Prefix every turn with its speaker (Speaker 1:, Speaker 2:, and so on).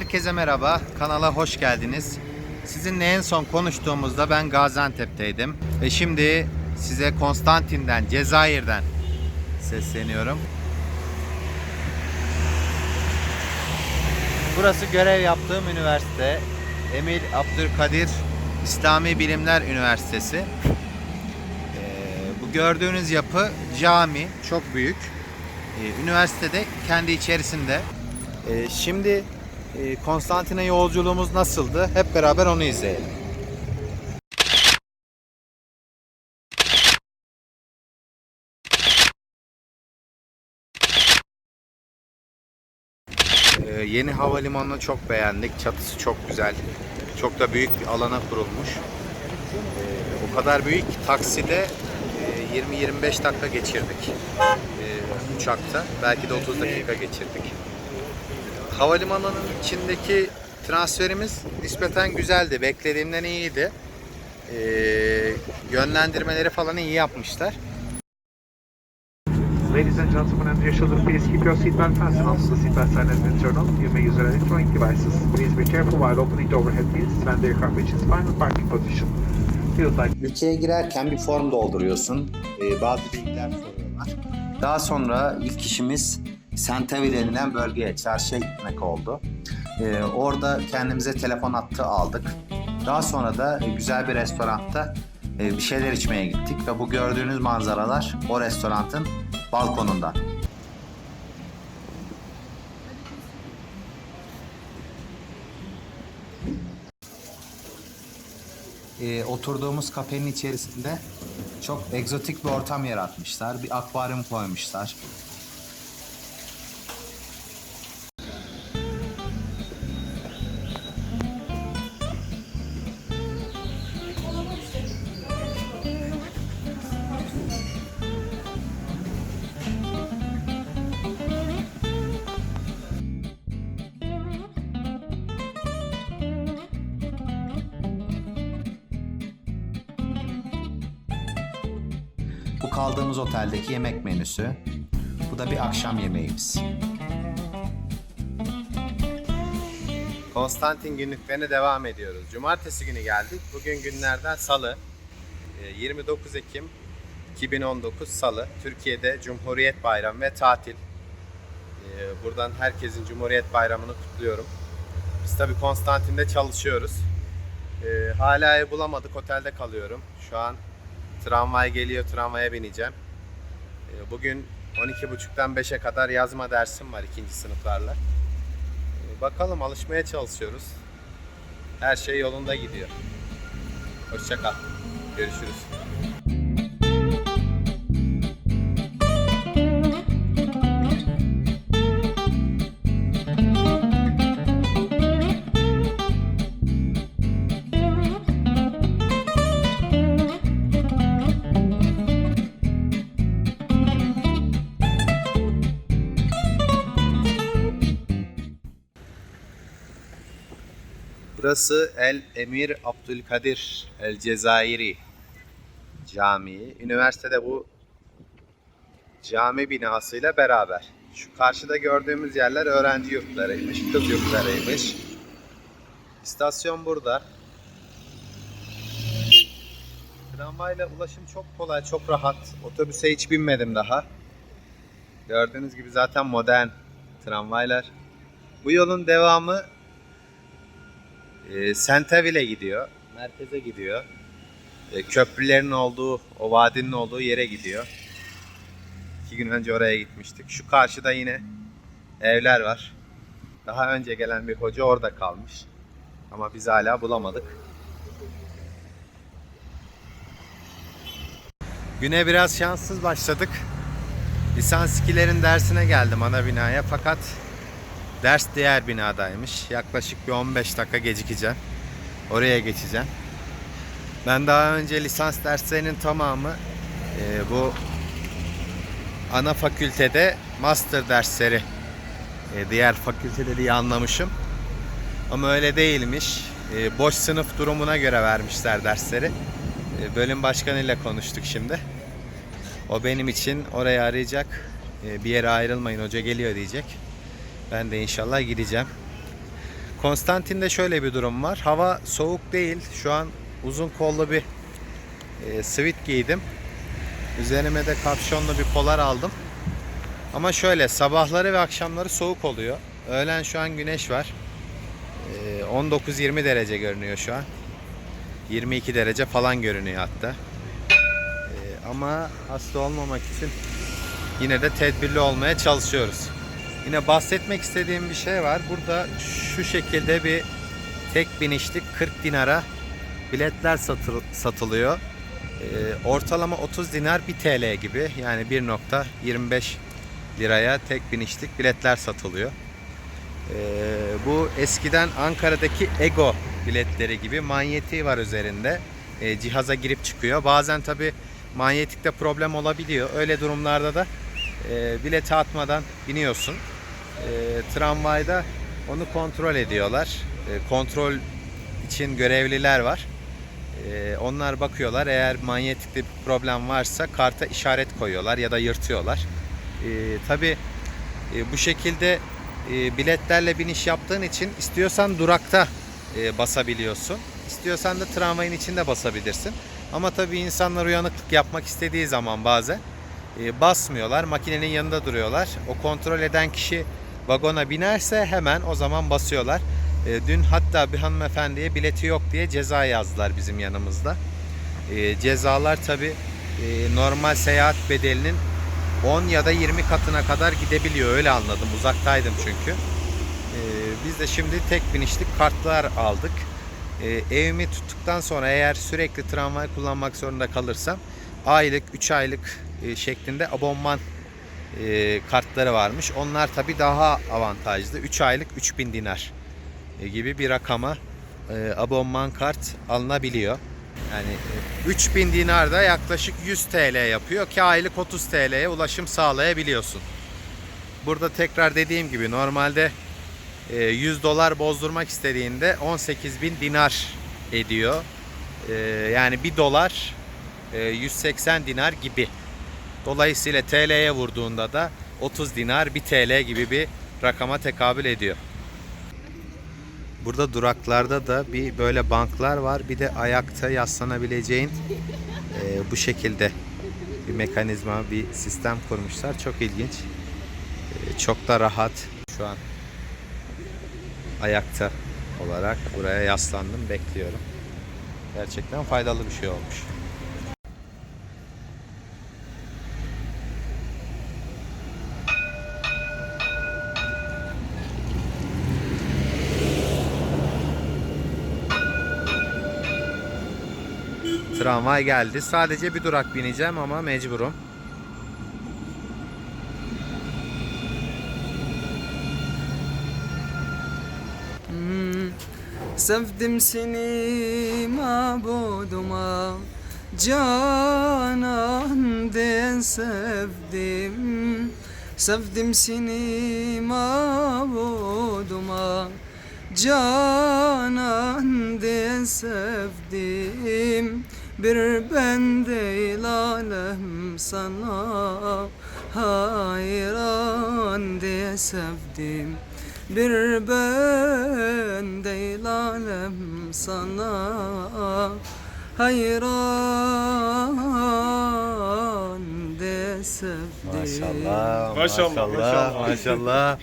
Speaker 1: Herkese merhaba, kanala hoş geldiniz. Sizinle en son konuştuğumuzda ben Gaziantep'teydim. Ve şimdi size Konstantin'den, Cezayir'den sesleniyorum. Burası görev yaptığım üniversite. Emir Abdülkadir İslami Bilimler Üniversitesi. Ee, bu gördüğünüz yapı cami, çok büyük. Ee, üniversitede kendi içerisinde. Ee, şimdi Konstantin'e yolculuğumuz nasıldı? Hep beraber onu izleyelim. Ee, yeni havalimanını çok beğendik. Çatısı çok güzel. Çok da büyük bir alana kurulmuş. Ee, o kadar büyük ki takside e, 20-25 dakika geçirdik. Ee, uçakta. Belki de 30 dakika geçirdik. Havalimanının içindeki transferimiz nispeten güzeldi. Beklediğimden iyiydi. Ee, yönlendirmeleri falan iyi yapmışlar.
Speaker 2: Ladies and gentlemen, and dear children, please keep your seatbelt fastened. Also, the seatbelt sign is internal. You may use electronic devices. Please be careful while opening the overhead bins when the aircraft reaches final parking position. Feels like
Speaker 1: Ülkeye girerken bir form dolduruyorsun. Ee, bazı bilgiler soruyorlar. Daha sonra ilk işimiz Sentevil denilen bölgeye, çarşıya gitmek oldu. Ee, orada kendimize telefon hattı aldık. Daha sonra da güzel bir restoranda e, bir şeyler içmeye gittik ve bu gördüğünüz manzaralar o restoranın balkonundan. e, oturduğumuz kafenin içerisinde çok egzotik bir ortam yaratmışlar. Bir akvaryum koymuşlar. Bu kaldığımız oteldeki yemek menüsü. Bu da bir akşam yemeğimiz. Konstantin günlüklerine devam ediyoruz. Cumartesi günü geldik. Bugün günlerden salı. Ee, 29 Ekim 2019 Salı. Türkiye'de Cumhuriyet Bayramı ve tatil. Ee, Buradan herkesin Cumhuriyet Bayramı'nı kutluyorum. Biz tabii Konstantin'de çalışıyoruz. Ee, Hala ev bulamadık. Otelde kalıyorum. Şu an Tramvay geliyor, tramvaya bineceğim. Ee, Bugün 12.30'dan 5'e kadar yazma dersim var ikinci sınıflarla. Ee, Bakalım alışmaya çalışıyoruz. Her şey yolunda gidiyor. Hoşça kal. Görüşürüz. Burası El Emir Abdülkadir El Cezayiri Camii. Üniversitede bu cami binasıyla beraber. Şu karşıda gördüğümüz yerler öğrenci yurtlarıymış, kız yurtlarıymış. İstasyon burada. Tramvayla ulaşım çok kolay, çok rahat. Otobüse hiç binmedim daha. Gördüğünüz gibi zaten modern tramvaylar. Bu yolun devamı e, gidiyor. Merkeze gidiyor. E, köprülerin olduğu, o vadinin olduğu yere gidiyor. İki gün önce oraya gitmiştik. Şu karşıda yine evler var. Daha önce gelen bir hoca orada kalmış. Ama biz hala bulamadık. Güne biraz şanssız başladık. Lisans 2'lerin dersine geldim ana binaya fakat Ders diğer binadaymış. Yaklaşık bir 15 dakika gecikeceğim. Oraya geçeceğim. Ben daha önce lisans derslerinin tamamı e, bu ana fakültede master dersleri e, diğer fakültede diye anlamışım. Ama öyle değilmiş. E, boş sınıf durumuna göre vermişler dersleri. E, bölüm başkanıyla konuştuk şimdi. O benim için orayı arayacak. E, bir yere ayrılmayın hoca geliyor diyecek. Ben de inşallah gideceğim. Konstantin'de şöyle bir durum var. Hava soğuk değil. Şu an uzun kollu bir e, sweat giydim. Üzerime de kapşonlu bir polar aldım. Ama şöyle sabahları ve akşamları soğuk oluyor. Öğlen şu an güneş var. E, 19-20 derece görünüyor şu an. 22 derece falan görünüyor hatta. E, ama hasta olmamak için yine de tedbirli olmaya çalışıyoruz. Yine bahsetmek istediğim bir şey var. Burada şu şekilde bir tek binişlik 40 dinara biletler satıl- satılıyor. Ee, ortalama 30 dinar 1 TL gibi yani 1.25 liraya tek binişlik biletler satılıyor. Ee, bu eskiden Ankara'daki Ego biletleri gibi manyetiği var üzerinde. Ee, cihaza girip çıkıyor. Bazen tabi manyetikte problem olabiliyor. Öyle durumlarda da e, bileti atmadan biniyorsun. E, tramvayda onu kontrol ediyorlar. E, kontrol için görevliler var. E, onlar bakıyorlar. Eğer manyetikte bir problem varsa karta işaret koyuyorlar ya da yırtıyorlar. E, Tabi bu şekilde e, biletlerle biniş yaptığın için istiyorsan durakta e, basabiliyorsun. İstiyorsan da tramvayın içinde basabilirsin. Ama tabii insanlar uyanıklık yapmak istediği zaman bazen e, basmıyorlar. Makinenin yanında duruyorlar. O kontrol eden kişi vagona binerse hemen o zaman basıyorlar. E, dün hatta bir hanımefendiye bileti yok diye ceza yazdılar bizim yanımızda. E, cezalar tabi normal seyahat bedelinin 10 ya da 20 katına kadar gidebiliyor. Öyle anladım. Uzaktaydım çünkü. E, biz de şimdi tek binişlik kartlar aldık. E, evimi tuttuktan sonra eğer sürekli tramvay kullanmak zorunda kalırsam aylık 3 aylık e, şeklinde abonman e, kartları varmış. Onlar tabi daha avantajlı. 3 aylık 3000 dinar e, gibi bir rakama e, abonman kart alınabiliyor. Yani e, 3000 dinar da yaklaşık 100 TL yapıyor ki aylık 30 TL'ye ulaşım sağlayabiliyorsun. Burada tekrar dediğim gibi normalde e, 100 dolar bozdurmak istediğinde 18 bin dinar ediyor. Yani 1 dolar e, 180 dinar gibi. Dolayısıyla TL'ye vurduğunda da 30 dinar 1 TL gibi bir rakama tekabül ediyor. Burada duraklarda da bir böyle banklar var. Bir de ayakta yaslanabileceğin e, bu şekilde bir mekanizma, bir sistem kurmuşlar. Çok ilginç. E, çok da rahat şu an ayakta olarak buraya yaslandım bekliyorum. Gerçekten faydalı bir şey olmuş. Tramvay geldi. Sadece bir durak bineceğim ama mecburum.
Speaker 3: Sevdim seni mabuduma. Canan diye sevdim. Sevdim seni mabuduma. Canan diye sevdim Bir ben değil alem sana Hayran diye sevdim bir ben değil alem sana hayran de sevdim.
Speaker 4: Maşallah,
Speaker 1: maşallah,
Speaker 4: maşallah.
Speaker 1: maşallah.